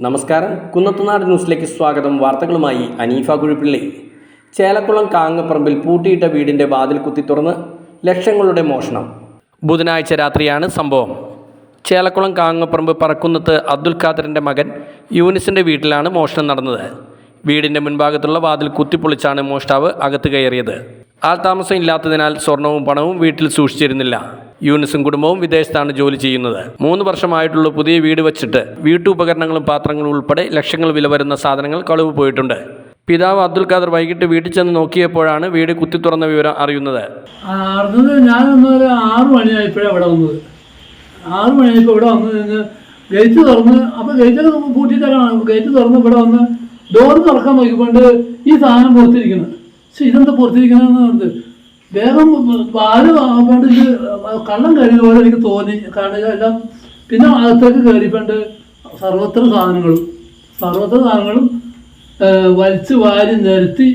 നമസ്കാരം. കുന്നത്തുനാട് ന്യൂസിലേക്ക് സ്വാഗതം. വാർത്തകളുമായി അനീഫ കുഴിപ്പിള്ളി. ചേലക്കുളം കാങ്ങപ്പറമ്പിൽ പൂട്ടിയിട്ട വീടിന്റെ വാതിൽ കുത്തി തുറന്ന് ലക്ഷങ്ങളുടെ മോഷണം. ബുധനാഴ്ച രാത്രിയാണ് സംഭവം. ചേലക്കുളം കാങ്ങപ്പറമ്പ് പറക്കുന്നത്ത് അബ്ദുൽ ഖാദറിന്റെ മകൻ യൂനിസിന്റെ വീട്ടിലാണ് മോഷണം നടന്നത്. വീടിന്റെ മുൻഭാഗത്തുള്ള വാതിൽ കുത്തിപ്പൊളിച്ചാണ് മോഷ്ടാവ് അകത്ത് കയറിയത്. ആൾ താമസം ഇല്ലാത്തതിനാൽ സ്വർണവും പണവും വീട്ടിൽ സൂക്ഷിച്ചിരുന്നില്ല. യൂനിസും കുടുംബവും വിദേശത്താണ് ജോലി ചെയ്യുന്നത്. മൂന്ന് വർഷമായിട്ടുള്ള പുതിയ വീട് വച്ചിട്ട് വീട്ടുപകരണങ്ങളും പാത്രങ്ങളും ഉൾപ്പെടെ ലക്ഷങ്ങൾ വില വരുന്ന സാധനങ്ങൾ കളവ് പോയിട്ടുണ്ട്. പിതാവ് അബ്ദുൽ ഖാദർ വൈകിട്ട് വീട്ടിൽ ചെന്ന് നോക്കിയപ്പോഴാണ് വീട് കുത്തി തുറന്ന വിവരം അറിയുന്നത്. അറിഞ്ഞത് ഞാനൊന്ന് ഒരു ആറ് ഇവിടെ വന്നത്. ആറ് മണിയായപ്പോൾ തുറന്ന് അപ്പോൾ തുറന്ന് ഡോർ തുറക്കാൻ നോക്കിക്കൊണ്ട് ഈ സാധനം പുറത്തിരിക്കുന്നത് പക്ഷെ ഇതെന്താ പുറത്തിരിക്കുന്നതെന്ന് പറഞ്ഞത് വേഗം പാൽ ഇത് കള്ളം കഴിയുന്ന പോലെ എനിക്ക് തോന്നി. കാരണം എല്ലാം പിന്നെ അകത്തേക്ക് കയറിപ്പണ്ട് സർവത്ര സാധനങ്ങളും. സർവത്ര സാധനങ്ങളും വലിച്ച് വാരി നിരത്തി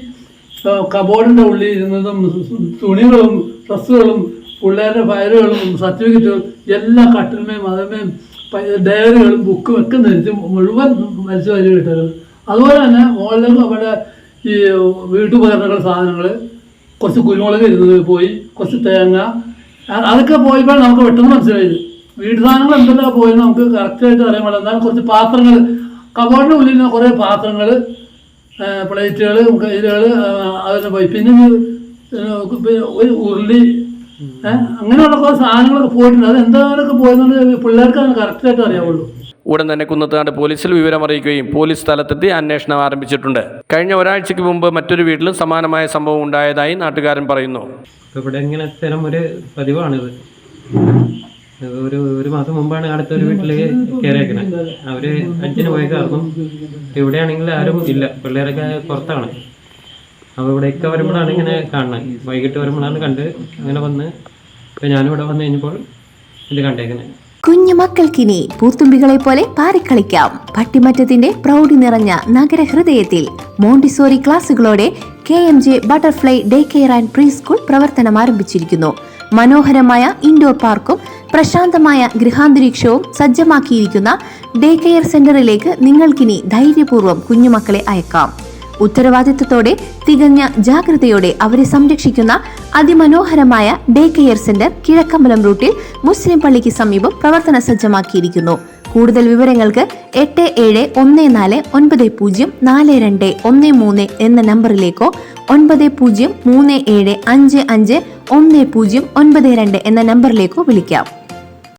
കബോർഡിന്റെ ഉള്ളിൽ ഇരുന്നതും തുണികളും ഡ്രസ്സുകളും പിള്ളേരുടെ ഫയലുകളും സർട്ടിഫിക്കറ്റുകളും എല്ലാ കട്ടിന്മേയും അതമേയും ഡയറികളും ബുക്കും ഒക്കെ നിരത്തി മുഴുവൻ വലിച്ചു വാരി കിട്ടരുത് അതുപോലെ തന്നെ മുകളിലേക്ക് അവിടെ ഈ വീട്ടുപകരണങ്ങൾ സാധനങ്ങൾ കുറച്ച് കുരുമുളക് ഇരുന്നത് പോയി കുറച്ച് തേങ്ങ. അതൊക്കെ പോയപ്പോൾ നമുക്ക് പെട്ടെന്ന് മനസ്സിലായത്. വീട്ടു സാധനങ്ങൾ എന്തെല്ലാം പോയി നമുക്ക് കറക്റ്റായിട്ട് അറിയാൻ പാടില്ല. എന്നാൽ കുറച്ച് പാത്രങ്ങൾ കബോർഡിന്റെ ഉള്ളിൽ കുറേ പാത്രങ്ങൾ പ്ലേറ്റുകൾ കയ്യിലുകൾ അതെല്ലാം പോയി. പിന്നെ ഒരു ഉരുളി അങ്ങനെയുള്ള കുറേ സാധനങ്ങളൊക്കെ പോയിട്ടുണ്ട്. അത് എന്താണൊക്കെ പോയെന്നുണ്ടെങ്കിൽ പിള്ളേർക്ക് അത് കറക്റ്റായിട്ട് അറിയാവുള്ളൂ. ഉടൻ തന്നെ കുന്നത്തുനാട് പോലീസിൽ വിവരം അറിയിക്കുകയും പോലീസ് സ്ഥലത്തെത്തി അന്വേഷണം ആരംഭിച്ചിട്ടുണ്ട്. കഴിഞ്ഞ ഒരാഴ്ചയ്ക്ക് മുമ്പ് മറ്റൊരു വീട്ടിലും സമാനമായ സംഭവം ഉണ്ടായതായി നാട്ടുകാരൻ പറയുന്നു. ഇവിടെ ഇങ്ങനെ സ്ഥിരം ഒരു പതിവാണിത്. ഒരു ഒരു മാസം മുമ്പാണ് അടുത്ത ഒരു വീട്ടിൽ കയറിയേക്കണേ. അവർ അച്ഛന് പോയ കാരണം ഇവിടെയാണെങ്കിൽ ആരും ഇല്ല. പിള്ളേരൊക്കെ പുറത്താണ്. അപ്പോൾ ഇവിടെയൊക്കെ വരുമ്പോഴാണ് ഇങ്ങനെ കാണുന്നത്. വൈകിട്ട് വരുമ്പോഴാണ് കണ്ട് അങ്ങനെ വന്ന്. ഇപ്പൊ ഞാനിവിടെ വന്നു കഴിഞ്ഞപ്പോൾ ഇത് കണ്ടേക്കണേ. കുഞ്ഞു മക്കൾക്കിനി പൂത്തുമ്പികളെ പോലെ പാറിക്കളിക്കാം. പട്ടിമറ്റത്തിന്റെ പ്രൗഢി നിറഞ്ഞ നഗരഹൃദയത്തിൽ Montessori ക്ലാസുകളോടെ K M J butterfly day care and preschool പ്രവർത്തനം ആരംഭിച്ചിരിക്കുന്നു. മനോഹരമായ ഇൻഡോർ പാർക്കും പ്രശാന്തമായ ഗൃഹാന്തരീക്ഷവും സജ്ജമാക്കിയിരിക്കുന്ന ഡേ കെയർ സെന്ററിലേക്ക് നിങ്ങൾക്കിനി ധൈര്യപൂർവം കുഞ്ഞുമക്കളെ അയക്കാം. ഉത്തരവാദിത്തത്തോടെ തികഞ്ഞ ജാഗ്രതയോടെ അവരെ സംരക്ഷിക്കുന്ന അതിമനോഹരമായ ഡേ കെയർ സെന്റർ കിഴക്കമ്പലം റൂട്ടിൽ മുസ്ലിം പള്ളിക്ക് സമീപം പ്രവർത്തന സജ്ജമാക്കിയിരിക്കുന്നു. കൂടുതൽ വിവരങ്ങൾക്ക് എട്ട് ഏഴ് ഒന്ന് നാല് ഒൻപത് പൂജ്യം നാല് രണ്ട് ഒന്ന് മൂന്ന് എന്ന നമ്പറിലേക്കോ ഒൻപത് പൂജ്യം മൂന്ന് ഏഴ് അഞ്ച് അഞ്ച് ഒന്ന് പൂജ്യം ഒൻപത് രണ്ട് എന്ന നമ്പറിലേക്കോ വിളിക്കാം.